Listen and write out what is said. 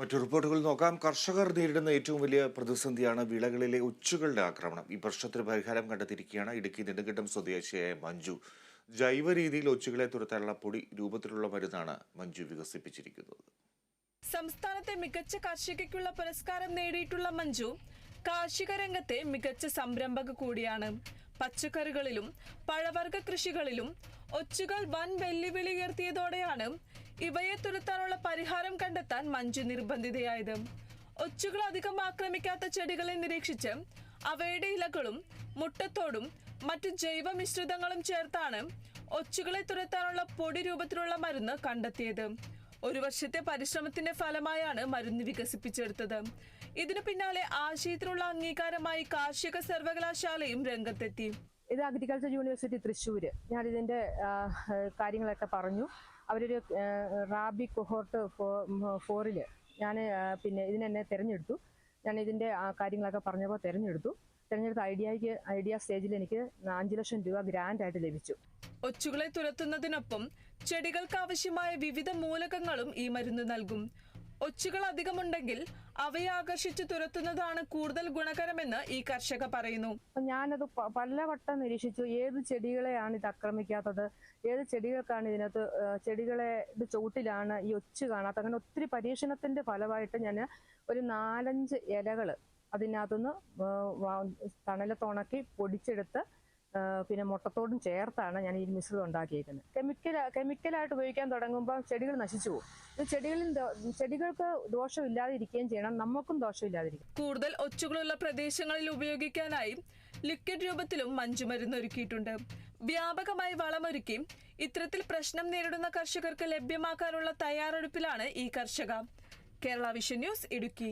മറ്റു റിപ്പോർട്ടുകൾ നോക്കാം. കർഷകർ നേരിടുന്ന ഏറ്റവും വലിയ പ്രതിസന്ധിയാണ് വിളകളിലെ ഉച്ചുകളുടെ ആക്രമണം. ഈ പ്രശ്നത്തിന് പരിഹാരം കണ്ടെത്തിയിരിക്കുകയാണ് ഇടുക്കി നെടുങ്കണ്ടം സ്വദേശിയായ മഞ്ജു. ജൈവ രീതിയിൽ ഒച്ചുകളെ തുരത്താനുള്ള പൊടി രൂപത്തിലുള്ള മരുന്നാണ് മഞ്ജു വികസിപ്പിച്ചിരിക്കുന്നത്. സംസ്ഥാനത്തെ മികച്ച കർഷകയ്ക്കുള്ള പുരസ്കാരം നേടിയിട്ടുള്ള മഞ്ജു കാർഷിക രംഗത്തെ മികച്ച സംരംഭക കൂടിയാണ്. പച്ചക്കറികളിലും പഴവർഗ കൃഷികളിലും ഒച്ചുകൾ വൻ വെല്ലുവിളി ഉയർത്തിയതോടെയാണ് ഇവയെ തുരത്താനുള്ള പരിഹാരം കണ്ടെത്താൻ മഞ്ജു നിർബന്ധിതയായത്. ഒച്ചുകൾ അധികം ആക്രമിക്കാത്ത ചെടികളെ നിരീക്ഷിച്ച് അവയുടെ ഇലകളും മുട്ടത്തോടും മറ്റ് ജൈവ മിശ്രിതങ്ങളും ചേർത്താണ് ഒച്ചുകളെ തുരത്താനുള്ള പൊടി രൂപത്തിലുള്ള മരുന്ന് കണ്ടെത്തിയത്. ഒരു വർഷത്തെ പരിശ്രമത്തിന്റെ ഫലമായാണ് മരുന്ന് വികസിപ്പിച്ചെടുത്തത്. ഇതിനു പിന്നാലെ ആശയത്തിനുള്ള അംഗീകാരമായി കാർഷിക സർവകലാശാലയും രംഗത്തെത്തി. ഇത് അഗ്രികൾച്ചർ യൂണിവേഴ്സിറ്റി തൃശ്ശൂർ ഞാൻ ഇതിന്റെ കാര്യങ്ങളൊക്കെ പറഞ്ഞു. അവരൊരു റാബി കൊഹോർട്ട് ഫോറിൽ ഞാൻ പിന്നെ ഇതിനെന്നെ തിരഞ്ഞെടുത്തു. ഞാൻ ഇതിന്റെ കാര്യങ്ങളൊക്കെ പറഞ്ഞപ്പോൾ തിരഞ്ഞെടുത്തു. തിരഞ്ഞെടുത്ത ഐഡിയയ്ക്ക് ഐഡിയ സ്റ്റേജിൽ എനിക്ക് അഞ്ചു ലക്ഷം രൂപ ഗ്രാൻഡ് ആയിട്ട് ലഭിച്ചു. ഒച്ചുകളെ തുരത്തുന്നതിനൊപ്പം ചെടികൾക്ക് ആവശ്യമായ വിവിധ മൂലകങ്ങളും ഈ മരുന്ന് നൽകും. ഒച്ചുകൾ അധികമുണ്ടെങ്കിൽ അവയെ ആകർഷിച്ചു തുരത്തുന്നതാണ് കൂടുതൽ ഗുണകരമെന്ന് ഈ കർഷക പറയുന്നു. ഞാനത് പലവട്ടം നിരീക്ഷിച്ചു. ഏത് ചെടികളെയാണ് ഇത് ആക്രമിക്കാത്തത്? ഏത് ചെടികൾക്കാണ് ഇതിനകത്ത് ചെടികളെ ചുവട്ടിലാണ് ഈ ഒച്ചു കാണാത്ത അങ്ങനെ ഒത്തിരി പരീക്ഷണത്തിന്റെ ഫലമായിട്ട് ഞാൻ ഒരു നാലഞ്ച് ഇലകൾ അതിനകത്തുനിന്ന് തണലത്തുണക്കി പൊടിച്ചെടുത്ത് പിന്നെ മുട്ടത്തോടും ചേർത്താണ് ഞാൻ ഈ മിശ്രിതം ഉണ്ടാക്കിയിരിക്കുന്നത് കെമിക്കൽ കെമിക്കലായിട്ട് ഉപയോഗിക്കാൻ തുടങ്ങുമ്പോൾ ചെടികൾ നശിച്ചു പോകും. ചെടികളിൽ ചെടികൾക്ക് ചെടികൾക്ക് ദോഷമില്ലാതിരിക്കുകയും ചെയ്യണം. നമുക്കും ദോഷമില്ലാതിരിക്കും. കൂടുതൽ ഒച്ചുകളുള്ള പ്രദേശങ്ങളിൽ ഉപയോഗിക്കാനായി ലിക്വിഡ് രൂപത്തിലും മഞ്ചുമരുന്ന് ഒരുക്കിയിട്ടുണ്ട്. വ്യാപകമായി വളമൊരുക്കി ഇത്തരത്തിൽ പ്രശ്നം നേരിടുന്ന കർഷകർക്ക് ലഭ്യമാക്കാനുള്ള തയ്യാറെടുപ്പിലാണ് ഈ കർഷക. Kerala vision news Idukki.